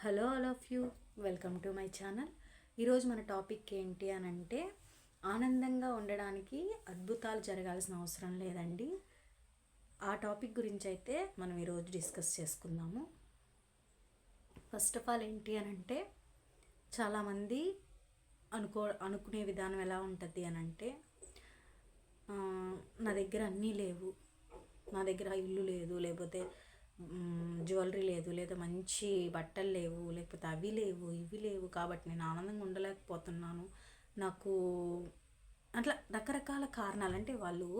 Hello all of you. Welcome to my channel. ఈరోజు మన topic ఏంటి అని అంటే ఆనందంగా ఉండడానికి అద్భుతాలు జరగాల్సిన అవసరం లేదండి. ఆ టాపిక్ గురించి అయితే మనం ఈరోజు డిస్కస్ చేసుకుందాము. ఫస్ట్ ఆఫ్ ఆల్ ఏంటి అని అంటే చాలామంది అనుకో అనుకునే విధానం ఎలా ఉంటుంది అని అంటే నా దగ్గర అన్నీ లేవు. నా దగ్గర ఇల్లు లేదు లేకపోతే జ్యువెలరీ లేదు లేదా మంచి బట్టలు లేవు లేకపోతే అవి లేవు ఇవి లేవు కాబట్టి నేను ఆనందంగా ఉండలేకపోతున్నాను. నాకు అట్లా రకరకాల కారణాలు అంటే వాళ్ళు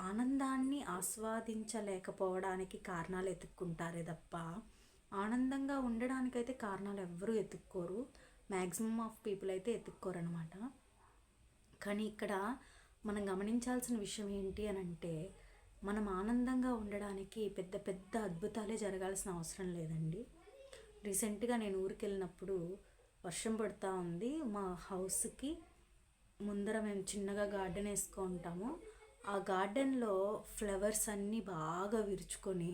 ఆనందాన్ని ఆస్వాదించలేకపోవడానికి కారణాలు ఎత్తుక్కుంటారే తప్ప ఆనందంగా ఉండడానికైతే కారణాలు ఎవ్వరూ ఎత్తుక్కోరు. మ్యాక్సిమం ఆఫ్ పీపుల్ అయితే ఎత్తుక్కోరు అనమాట కానీ ఇక్కడ మనం గమనించాల్సిన విషయం ఏంటి అని అంటే మనం ఆనందంగా ఉండడానికి పెద్ద పెద్ద అద్భుతాలే జరగాల్సిన అవసరం లేదండి. రీసెంట్గా నేను ఊరికి వెళ్ళినప్పుడు వర్షం పడుతూ ఉంది. మా హౌస్కి ముందర మేము చిన్నగా గార్డెన్ వేసుకుంటాము. ఆ గార్డెన్లో ఫ్లవర్స్ అన్నీ బాగా విరుచుకొని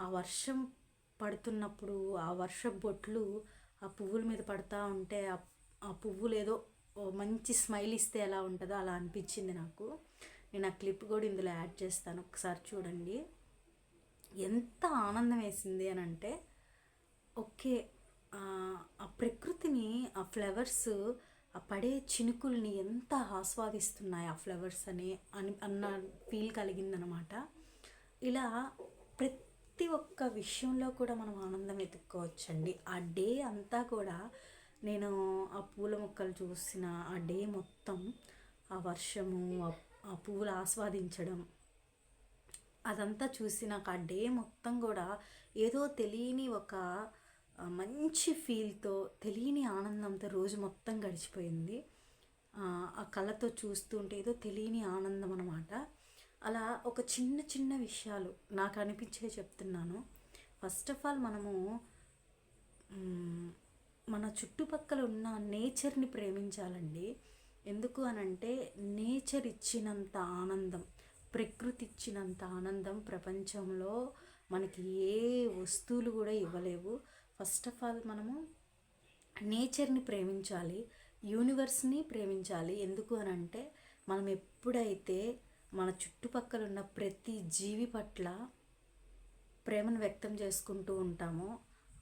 ఆ వర్షం పడుతున్నప్పుడు ఆ వర్ష బొట్లు ఆ పువ్వుల మీద పడతా ఉంటే ఆ పువ్వులు ఏదో మంచి స్మైల్ ఇస్తే ఎలా ఉంటుందో అలా అనిపించింది నాకు. నేను ఆ క్లిప్ కూడా ఇందులో యాడ్ చేస్తాను. ఒకసారి చూడండి. ఎంత ఆనందం వేసింది అని అంటే ఓకే ఆ ప్రకృతిని ఆ ఫ్లవర్స్ ఆ పడే చినుకుల్ని ఎంత ఆస్వాదిస్తున్నాయి ఆ ఫ్లవర్స్ అని అని అన్న ఫీల్ కలిగిందనమాట. ఇలా ప్రతి ఒక్క విషయంలో కూడా మనం ఆనందం వెతుక్కోవచ్చండి. ఆ డే అంతా కూడా నేను ఆ పూల మొక్కలు చూసిన ఆ డే మొత్తం ఆ వర్షము ఆ- ఆ పువ్వులు ఆస్వాదించడం. అదంతా చూసి నాకు ఆ డే మొత్తం కూడా ఏదో తెలియని ఒక మంచి ఫీల్తో తెలియని ఆనందంతో రోజు మొత్తం గడిచిపోయింది. ఆ, కళతో కళ్ళతో చూస్తుంటే ఏదో తెలియని ఆనందం అనమాట అలా ఒక చిన్న చిన్న విషయాలు నాకు అనిపించే చెప్తున్నాను. ఫస్ట్ ఆఫ్ ఆల్ మనము మన చుట్టుపక్కల ఉన్న నేచర్ని ప్రేమించాలండి. ఎందుకు అనంటే నేచర్ ఇచ్చినంత ఆనందం ప్రకృతి ఇచ్చినంత ఆనందం ప్రపంచంలో మనకి ఏ వస్తువులు కూడా ఇవ్వలేవు. ఫస్ట్ ఆఫ్ ఆల్ మనము నేచర్ని ప్రేమించాలి యూనివర్స్ని ప్రేమించాలి. ఎందుకు అని అంటే మనం ఎప్పుడైతే మన చుట్టుపక్కల ఉన్న ప్రతి జీవి పట్ల ప్రేమను వ్యక్తం చేసుకుంటూ ఉంటామో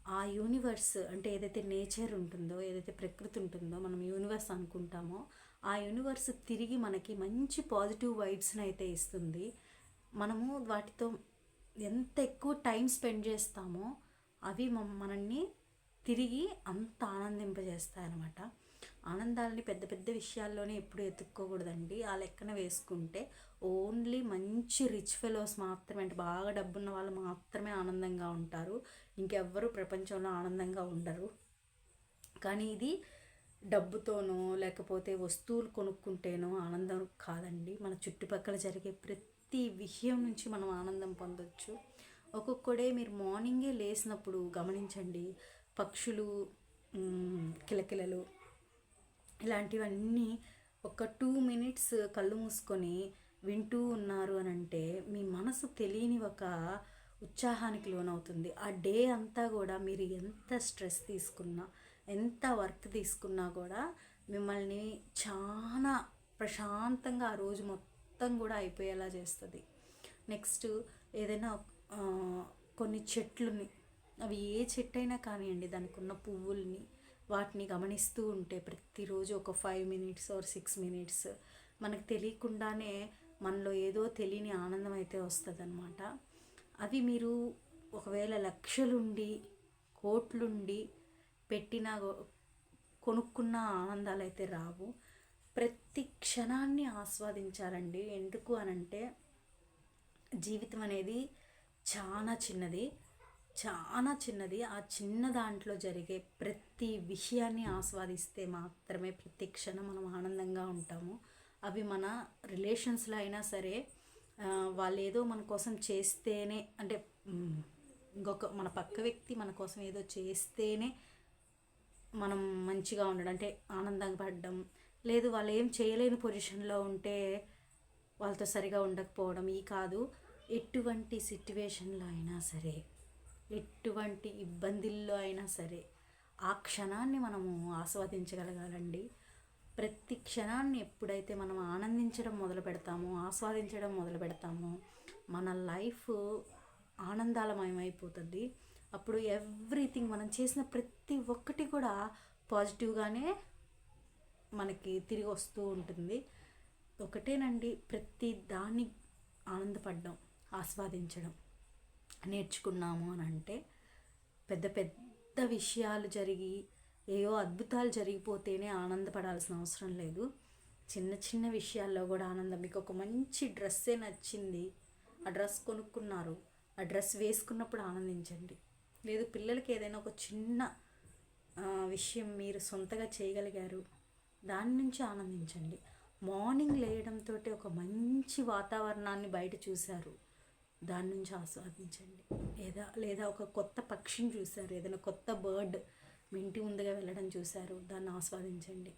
ఆ యూనివర్స్ అంటే ఏదైతే నేచర్ ఉంటుందో ఏదైతే ప్రకృతి ఉంటుందో మనం యూనివర్స్ అనుకుంటామో ఆ యూనివర్స్ తిరిగి మనకి మంచి పాజిటివ్ వైబ్స్ని అయితే ఇస్తుంది. మనము వాటితో ఎంత ఎక్కువ టైం స్పెండ్ చేస్తామో అవి మనల్ని తిరిగి అంత ఆనందింపజేస్తాయి అనమాట ఆనందాలని పెద్ద పెద్ద విషయాల్లోనే ఎప్పుడు ఎత్తుక్కోకూడదండి. ఆ లెక్కన వేసుకుంటే ఓన్లీ మంచి రిచ్ ఫెలోస్ మాత్రమే అంటే బాగా డబ్బున్న వాళ్ళు మాత్రమే ఆనందంగా ఉంటారు. ఇంకెవ్వరూ ప్రపంచంలో ఆనందంగా ఉండరు. కానీ ఇది డబ్బుతోనో లేకపోతే వస్తువులు కొనుక్కుంటేనో ఆనందం కాదండి. మన చుట్టుపక్కల జరిగే ప్రతి విషయం నుంచి మనం ఆనందం పొందొచ్చు. ఒక్కొక్కడే మీరు మార్నింగే లేసినప్పుడు గమనించండి. పక్షులు కిలకిలలు ఇలాంటివన్నీ ఒక టూ మినిట్స్ కళ్ళు మూసుకొని వింటూ ఉన్నారు అని అంటే మీ మనసు తెలియని ఒక ఉత్సాహానికి లోనవుతుంది. ఆ డే అంతా కూడా మీరు ఎంత స్ట్రెస్ తీసుకున్నా ఎంత వర్క్ తీసుకున్నా కూడా మిమ్మల్ని చాలా ప్రశాంతంగా ఆ రోజు మొత్తం కూడా అయిపోయేలా చేస్తుంది. నెక్స్ట్ ఏదైనా కొన్ని చెట్లుని అవి ఏ చెట్టు అయినా కానివ్వండి దానికి ఉన్న పువ్వుల్ని వాటిని గమనిస్తూ ఉంటే ప్రతిరోజు ఒక five minutes or six minutes మనకు తెలియకుండానే మనలో ఏదో తెలియని ఆనందం అయితే వస్తుంది అవి మీరు ఒకవేళ లక్షలుండి కోట్లుండి పెట్టిన కొనుక్కున్న ఆనందాలు అయితే రావు. ప్రతి క్షణాన్ని ఆస్వాదించాలండి ఎందుకు అనంటే జీవితం అనేది చాలా చిన్నది. చాలా చిన్నది. ఆ చిన్న దాంట్లో జరిగే ప్రతి విషయాన్ని ఆస్వాదిస్తే మాత్రమే ప్రతి క్షణం మనం ఆనందంగా ఉంటాము. అవి మన రిలేషన్స్లో అయినా సరే వాళ్ళు ఏదో మన కోసం చేస్తేనే అంటే ఇంకొక మన పక్క వ్యక్తి మన కోసం ఏదో చేస్తేనే మనం మంచిగా ఉండడం అంటే ఆనందంగా పడడం లేదు వాళ్ళు ఏం చేయలేని పొజిషన్లో ఉంటే వాళ్ళతో సరిగా ఉండకపోవడం ఈ కాదు. ఎటువంటి సిట్యువేషన్లో అయినా సరే ఎటువంటి ఇబ్బందుల్లో అయినా సరే ఆ క్షణాన్ని మనము ఆస్వాదించగలగాలండి. ప్రతి క్షణాన్ని ఎప్పుడైతే మనం ఆనందించడం మొదలు పెడతామో ఆస్వాదించడం మొదలు పెడతామో మన లైఫ్ ఆనందాలమయమైపోతుంది. అప్పుడు ఎవ్రీథింగ్ మనం చేసిన ప్రతి ఒక్కటి కూడా పాజిటివ్గానే మనకి తిరిగి వస్తూ ఉంటుంది. ఒకటేనండి ప్రతి దాన్ని ఆనందపడడం ఆస్వాదించడం. నేర్చుకున్నాము అని అంటే పెద్ద పెద్ద విషయాలు జరిగి ఏవో అద్భుతాలు జరిగిపోతేనే ఆనందపడాల్సిన అవసరం లేదు. చిన్న చిన్న విషయాల్లో కూడా ఆనందం. మీకు ఒక మంచి డ్రెస్సే నచ్చింది ఆ డ్రెస్ కొనుక్కున్నారు ఆ డ్రెస్ వేసుకున్నప్పుడు ఆనందించండి. లేదు పిల్లలకి ఏదైనా ఒక చిన్న విషయం మీరు సొంతగా చేయగలిగారు దాని నుంచి ఆనందించండి. మార్నింగ్ లేయడంతో ఒక మంచి వాతావరణాన్ని బయట చూశారు దాని నుంచి ఆస్వాదించండి. లేదా లేదా ఒక కొత్త పక్షిని చూశారు ఏదైనా కొత్త బర్డ్ మీ ఇంటి ముందుగా వెళ్ళడం చూశారు దాన్ని ఆస్వాదించండి.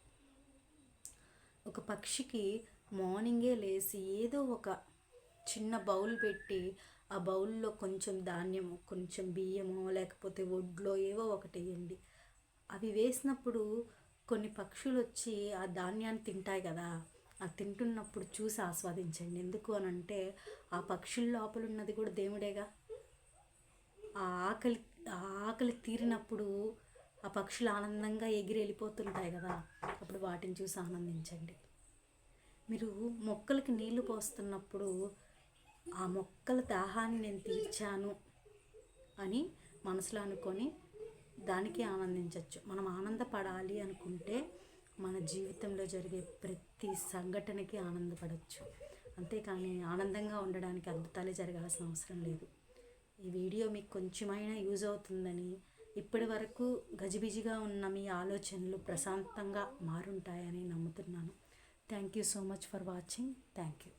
ఒక పక్షికి మార్నింగే లేచి ఏదో ఒక చిన్న బౌల్ పెట్టి ఆ బౌల్లో కొంచెం ధాన్యము కొంచెం బియ్యము లేకపోతే ఒడ్లో ఏవో ఒకటి వేయండి. అవి వేసినప్పుడు కొన్ని పక్షులు వచ్చి ఆ ధాన్యాన్ని తింటాయి కదా ఆ తింటున్నప్పుడు చూసి ఆస్వాదించండి. ఎందుకు అని అంటే ఆ పక్షుల లోపల ఉన్నది కూడా దేవుడేగా. ఆ ఆకలి ఆ ఆకలి తీరినప్పుడు ఆ పక్షులు ఆనందంగా ఎగిరి వెళ్ళిపోతుంటాయి కదా అప్పుడు వాటిని చూసి ఆనందించండి. మీరు మొక్కలకి నీళ్ళు పోస్తున్నప్పుడు ఆ మొక్కల దాహాన్ని నేను తీర్చాను అని మనసులో అనుకొని దానికి ఆనందించవచ్చు మనం ఆనందపడాలి అనుకుంటే మన జీవితంలో జరిగే ప్రతి సంఘటనకి ఆనందపడవచ్చు అంతేకాని ఆనందంగా ఉండడానికి అద్భుతాలే జరగాల్సిన అవసరం లేదు. ఈ వీడియో మీకు కొంచెమైనా యూజ్ అవుతుందని ఇప్పటి వరకు గజిబిజిగా ఉన్న మీ ఆలోచనలు ప్రశాంతంగా మారుంటాయని నమ్ముతున్నాను. Thank you so much for watching. Thank you.